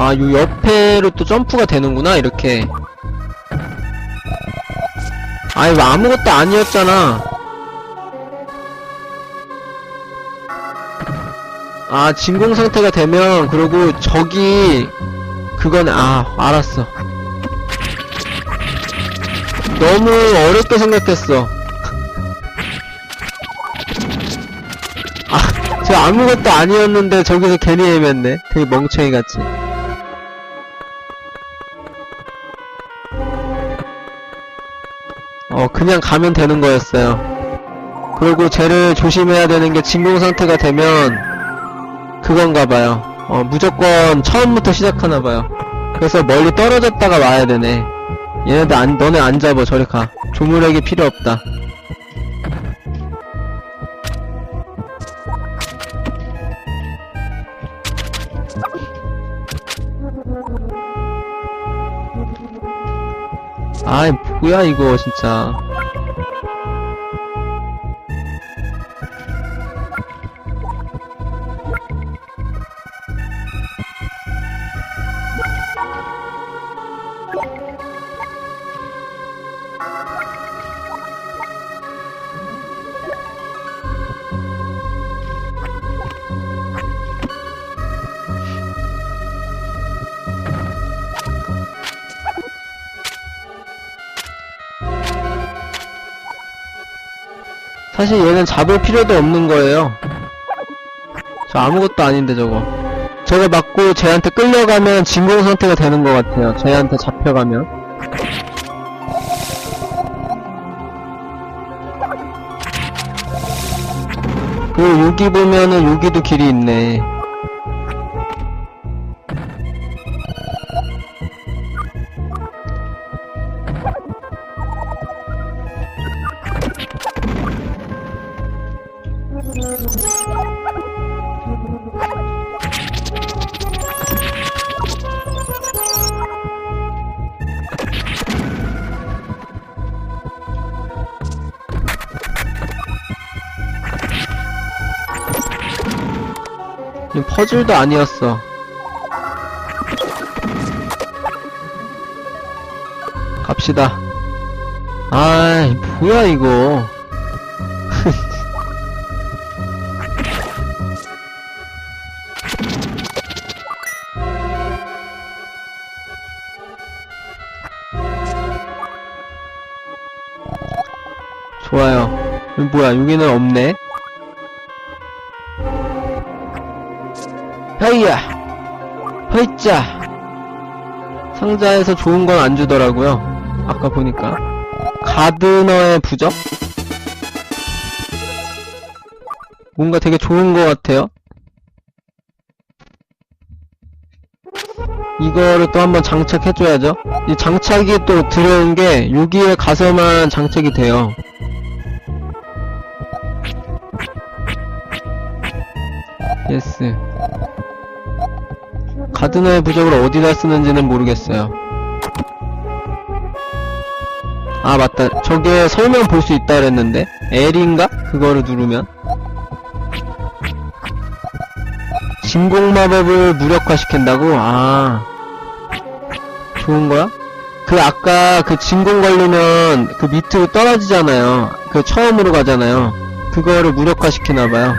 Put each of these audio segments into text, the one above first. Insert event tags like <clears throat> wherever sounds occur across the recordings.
아, 요 옆에로 또 점프가 되는구나, 이렇게. 아이, 뭐 아무것도 아니었잖아. 아, 진공 상태가 되면, 그리고 저기, 그건, 아, 알았어. 너무 어렵게 생각했어. 저 아무것도 아니었는데 저기서 괜히 헤맸네. 되게 멍청이 같이. 어, 그냥 가면 되는 거였어요. 그리고 쟤를 조심해야 되는 게 진공 상태가 되면 그건가 봐요. 어, 무조건 처음부터 시작하나 봐요. 그래서 멀리 떨어졌다가 와야 되네. 얘네들 안, 너네 안 잡아, 저리 가. 조물액이 필요 없다. 뭐야, 이거, 진짜. 사실 얘는 잡을 필요도 없는 거예요. 저 아무것도 아닌데 저거. 저거 맞고 쟤한테 끌려가면 진공 상태가 되는 것 같아요. 쟤한테 잡혀가면. 그리고 여기 보면은 여기도 길이 있네. 퍼즐도 아니었어. 갑시다. 아이, 뭐야, 이거. <laughs> 좋아요. 뭐야, 여기는 없네. 헤이야! 헤이짜! 상자에서 좋은 건 안 주더라고요. 아까 보니까. 가드너의 부적? 뭔가 되게 좋은 것 같아요. 이거를 또 한번 장착해줘야죠. 이 장착이 또 들어온 게 여기에 가서만 장착이 돼요. 예스. 가드너의 부적을 어디다 쓰는지는 모르겠어요. 아, 맞다. 저게 설명 볼 수 있다 그랬는데? L인가? 그거를 누르면? 진공 마법을 무력화시킨다고? 아. 좋은 거야? 그 아까 그 진공 걸리면 그 밑으로 떨어지잖아요. 그 처음으로 가잖아요. 그거를 무력화시키나봐요.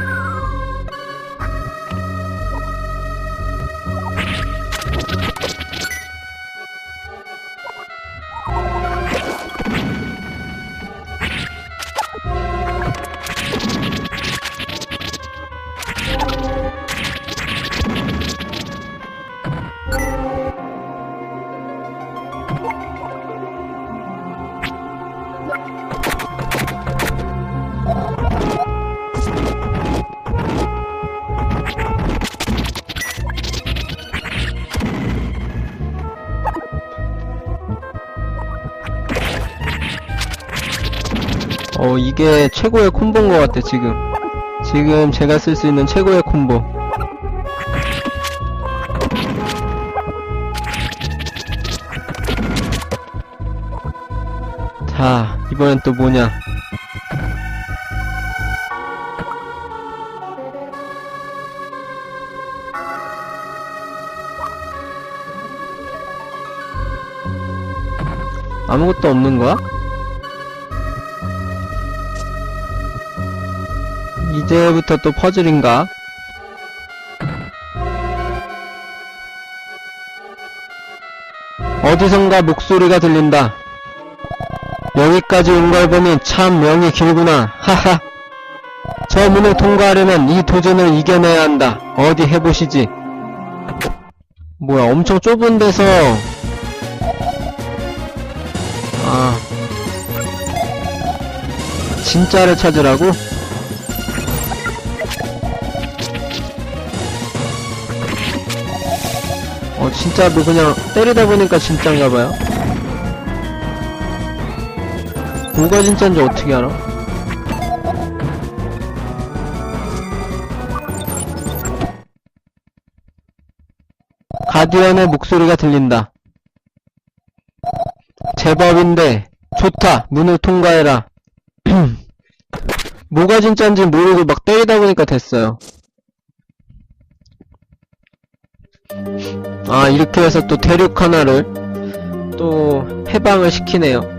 이게 최고의 콤보인 것 같아 지금. 지금 제가 쓸 수 있는 최고의 콤보. 자 이번엔 또 뭐냐? 아무것도 없는 거야? 이제부터 또 퍼즐인가? 어디선가 목소리가 들린다. 여기까지 온 걸 보니 참 명이 길구나. 하하. 저 문을 통과하려면 이 도전을 이겨내야 한다. 어디 해보시지. 뭐야, 엄청 좁은 데서. 아. 진짜를 찾으라고? 어, 진짜 뭐 그냥 때리다 보니까 진짠가봐요. 뭐가 진짠지 어떻게 알아? 가디언의 목소리가 들린다. 제법인데, 좋다! 문을 통과해라. <clears throat> 뭐가 진짠지 모르고 막 때리다 보니까 됐어요. 아, 이렇게 해서 또 대륙 하나를 또 해방을 시키네요.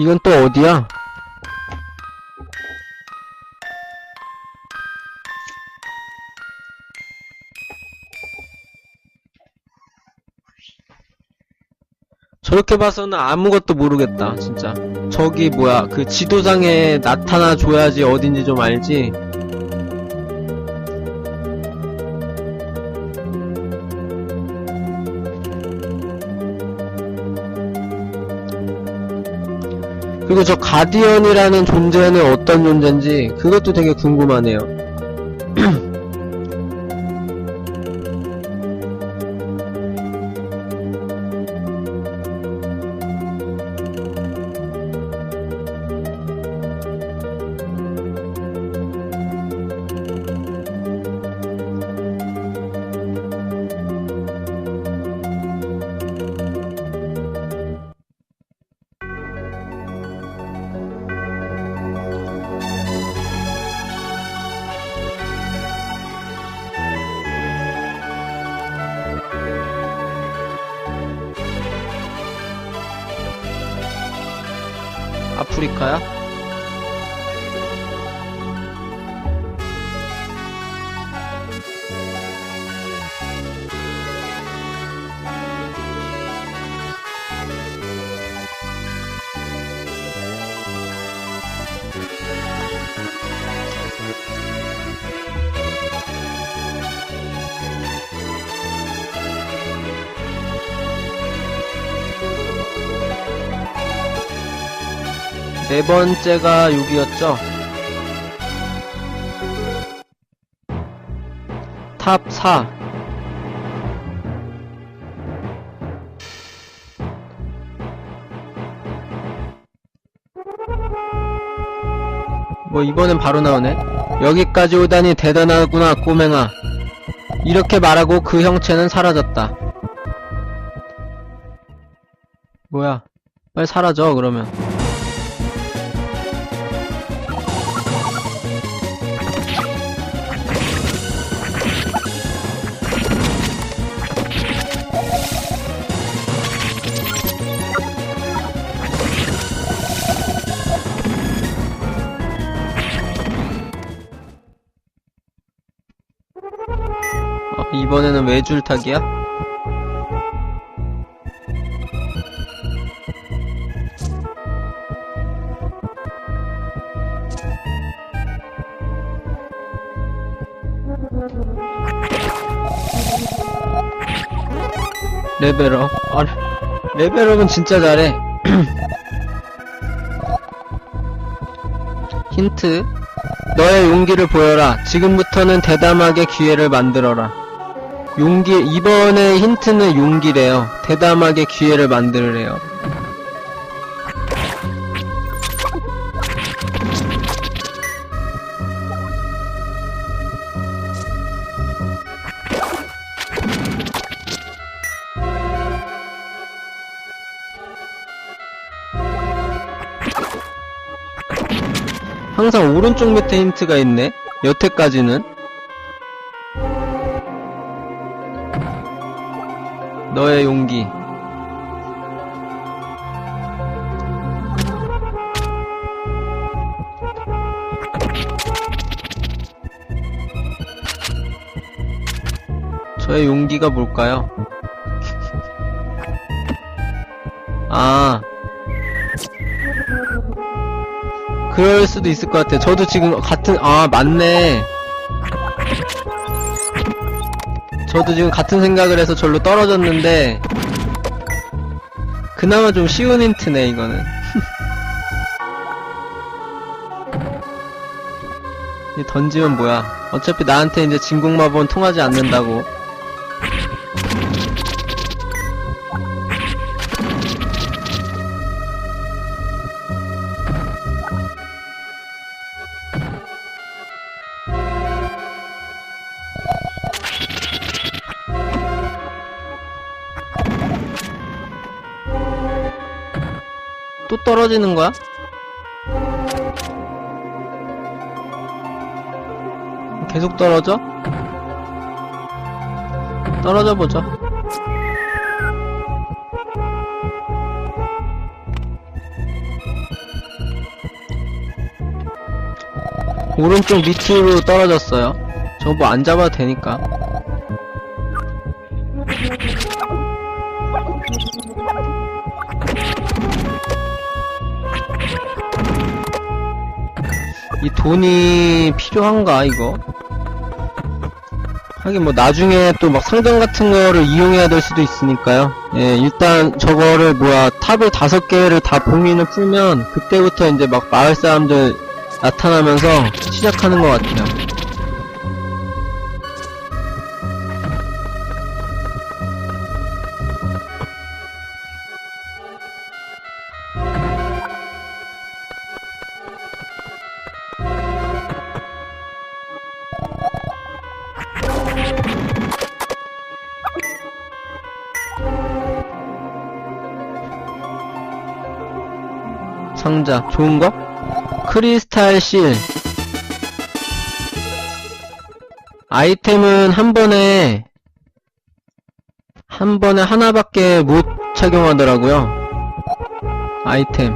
이건 또 어디야? 저렇게 봐서는 아무것도 모르겠다, 진짜. 저기 뭐야, 그 지도상에 나타나 줘야지 어딘지 좀 알지. 그리고 저 가디언이라는 존재는 어떤 존재인지 그것도 되게 궁금하네요. <clears throat> 아프리카야? 네 번째가 여기였죠? 탑 4. 뭐 이번엔 바로 나오네. 여기까지 오다니 대단하구나 꼬맹아. 이렇게 말하고 그 형체는 사라졌다. 뭐야? 빨리 사라져 그러면. 이번에는 외줄 타기야? 레벨업. 아, 레벨업은 진짜 잘해. <clears throat> 힌트. 너의 용기를 보여라. 지금부터는 대담하게 기회를 만들어라. 용기, 이번에 힌트는 용기래요. 대담하게 기회를 만들으래요. 항상 오른쪽 밑에 힌트가 있네? 여태까지는? 너의 용기. 저의 용기가 뭘까요? 아. 그럴 수도 있을 것 같아요. 저도 지금 같은, 아, 맞네. 저도 지금 같은 생각을 해서 절로 떨어졌는데, 그나마 좀 쉬운 힌트네, 이거는. <laughs> 이 던지면 뭐야. 어차피 나한테 이제 진공마법은 통하지 않는다고. 또 떨어지는 거야? 계속 떨어져? 떨어져 보자. 오른쪽 밑으로 떨어졌어요. 저거 뭐 안 잡아도 되니까. 이 돈이 필요한가 이거? 하긴 뭐 나중에 또막 상점 같은 거를 이용해야 될 수도 있으니까요. 예, 일단 저거를 뭐야 탑을 다섯 개를 다 봉인을 풀면 그때부터 이제 막 마을 사람들 나타나면서 시작하는 것 같아요. 상자 좋은 거? 크리스탈 실 아이템은 한 번에 한 번에 하나밖에 못 착용하더라고요. 아이템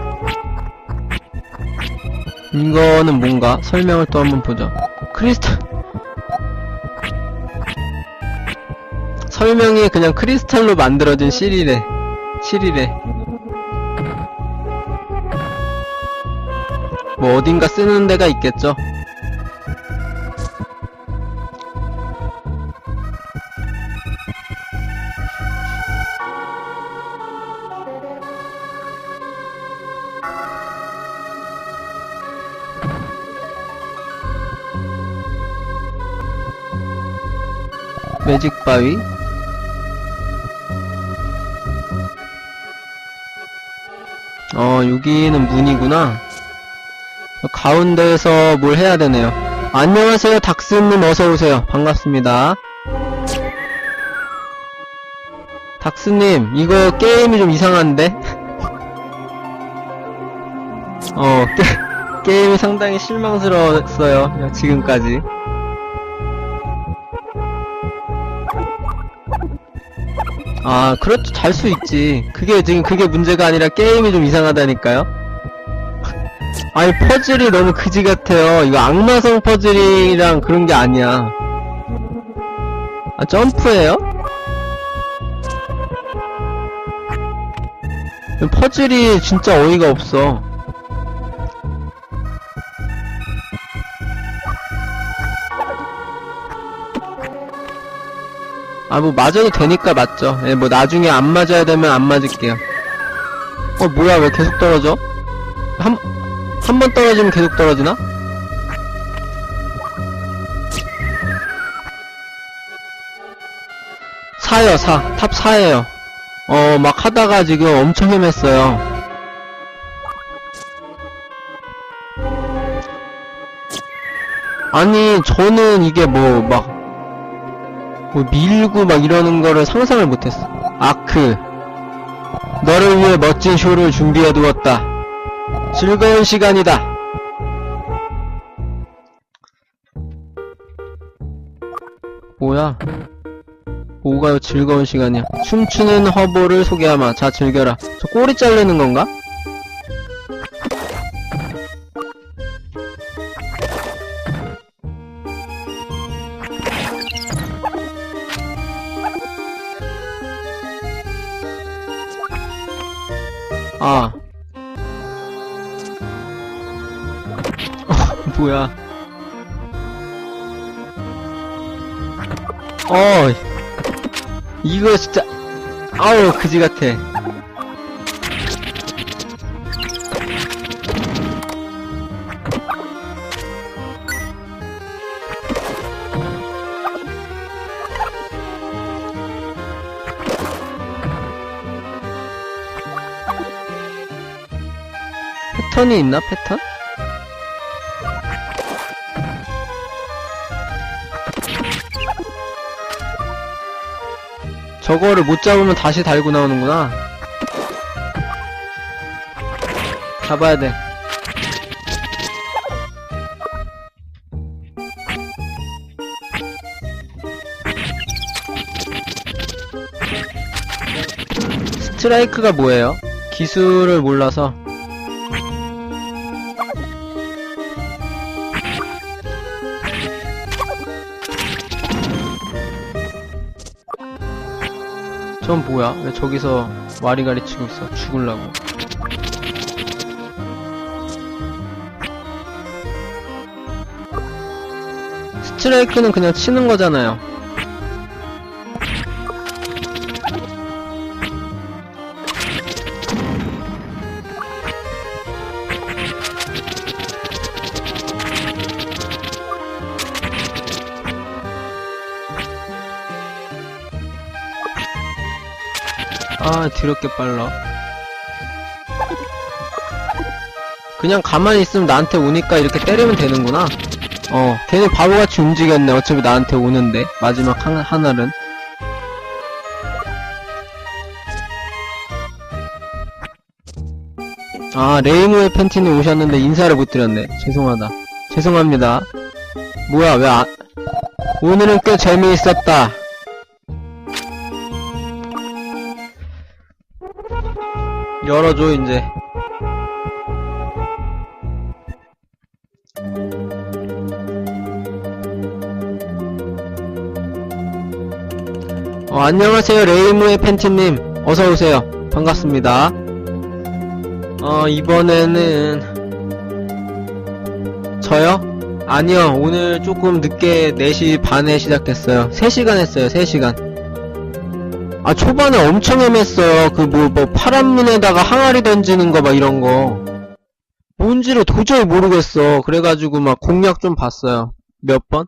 이거는 뭔가 설명을 또 한번 보죠. 크리스탈 설명이 그냥 크리스탈로 만들어진 실이래. 실이래. 뭐 어딘가 쓰는 데가 있겠죠. 매직 바위 어 여기는 문이구나 가운데에서 뭘 해야 되네요. 안녕하세요, 닥스님 어서오세요. 반갑습니다. 닥스님, 이거 게임이 좀 이상한데? <laughs> 어, 게, 게임이 상당히 실망스러웠어요. 지금까지. 아, 그렇죠. 잘 수 있지. 그게 지금 그게 문제가 아니라 게임이 좀 이상하다니까요. 아니 퍼즐이 너무 그지 같아요. 이거 악마성 퍼즐이랑 그런 게 아니야. 아 점프예요? 퍼즐이 진짜 어이가 없어. 아 뭐 맞아도 되니까 맞죠. 예, 뭐 나중에 안 맞아야 되면 안 맞을게요. 어 뭐야 왜 계속 떨어져? 한 한 번 떨어지면 계속 떨어지나? 4요, 4. 탑 4에요. 어, 막 하다가 지금 엄청 헤맸어요. 아니, 저는 이게 뭐, 막, 뭐, 밀고 막 이러는 거를 상상을 못했어. 아크. 너를 위해 멋진 쇼를 준비해 두었다. 즐거운 시간이다. 뭐야? 뭐가 즐거운 시간이야. 춤추는 허브를 소개하마. 자, 즐겨라. 저 꼬리 자르는 건가? 어, 이거 진짜, 아우, 그지 같아. 패턴이 있나, 패턴? 저거를 못 잡으면 다시 달고 나오는구나. 잡아야 돼. 스트라이크가 뭐예요? 기술을 몰라서. 전 뭐야? 왜 저기서 와리가리 치고 있어? 죽을라고. 스트라이크는 그냥 치는 거잖아요. 아, 더럽게 빨라. 그냥 가만히 있으면 나한테 오니까 이렇게 때리면 되는구나. 어, 걔네 바보같이 움직였네. 어차피 나한테 오는데. 마지막 한, 하나는. 아, 레이무의 팬티는 오셨는데 인사를 못 드렸네. 죄송하다. 죄송합니다. 뭐야, 왜 아, 오늘은 꽤 재미있었다. 열어줘, 이제. 어, 안녕하세요, 레이무의 팬티님. 어서오세요. 반갑습니다. 어, 이번에는, 저요? 아니요, 오늘 조금 늦게 4시 반에 시작했어요. 3시간 했어요, 3시간. 아, 초반에 엄청 헤맸어요. 그, 뭐, 뭐, 파란 문에다가 항아리 던지는 거, 막 이런 거. 뭔지를 도저히 모르겠어. 그래가지고 막 공략 좀 봤어요. 몇 번?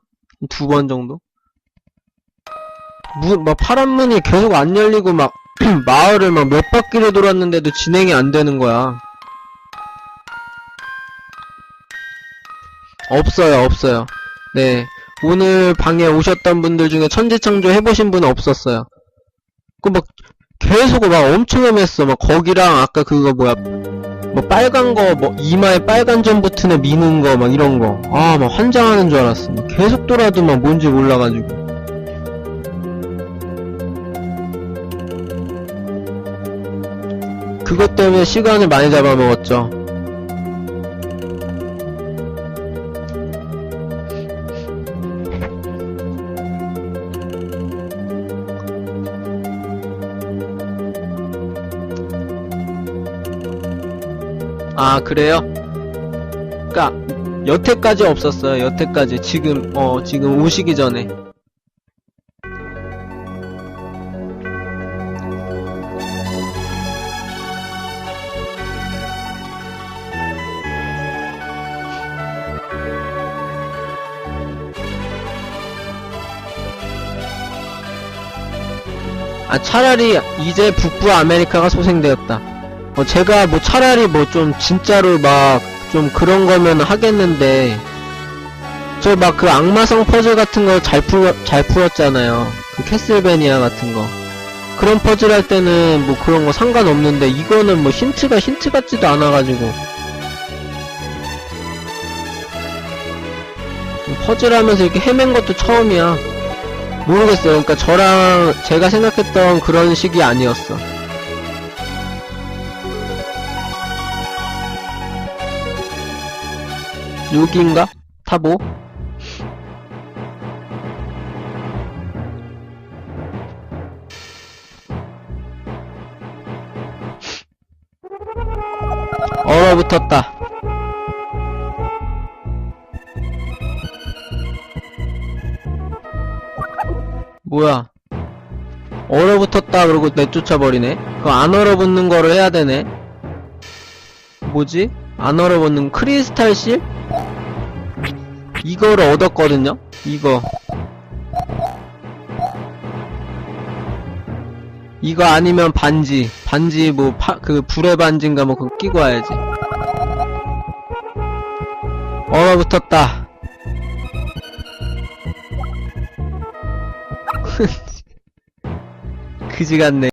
두 번 정도? 문, 막 파란 문이 계속 안 열리고 막, <clears throat> 마을을 막 몇 바퀴를 돌았는데도 진행이 안 되는 거야. 없어요, 없어요. 네. 오늘 방에 오셨던 분들 중에 천지창조 해보신 분은 없었어요. 그 막, 계속 막 엄청 헤맸어. 막 거기랑 아까 그거 뭐야. 뭐 빨간 거, 뭐 이마에 빨간 점 붙은 애 미는 거, 막 이런 거. 아, 막 환장하는 줄 알았어. 계속 돌아도 막 뭔지 몰라가지고. 그것 때문에 시간을 많이 잡아먹었죠. 아, 그래요? 그니까, 여태까지 없었어요, 여태까지. 지금, 어, 지금 오시기 전에. 아, 차라리 이제 북부 아메리카가 소생되었다. 어, 제가 뭐 차라리 뭐 좀 진짜로 막 좀 그런 거면 하겠는데, 저 막 그 악마성 퍼즐 같은 거 잘 풀, 잘 풀었잖아요. 그 캐슬베니아 같은 거. 그런 퍼즐 할 때는 뭐 그런 거 상관없는데, 이거는 뭐 힌트가 힌트 같지도 않아가지고. 퍼즐 하면서 이렇게 헤맨 것도 처음이야. 모르겠어요. 그러니까 저랑 제가 생각했던 그런 식이 아니었어. 여기인가? 타보? 얼어붙었다. 뭐야? 얼어붙었다 그러고 내쫓아버리네? 그거 안 얼어붙는 거를 해야 되네? 뭐지? 안 얼어붙는 크리스탈 실? 이거를 얻었거든요? 이거. 이거 아니면 반지. 반지 뭐, 파, 그, 불의 반지인가 뭐, 그거 끼고 와야지. 얼어붙었다. <laughs> 그지 같네.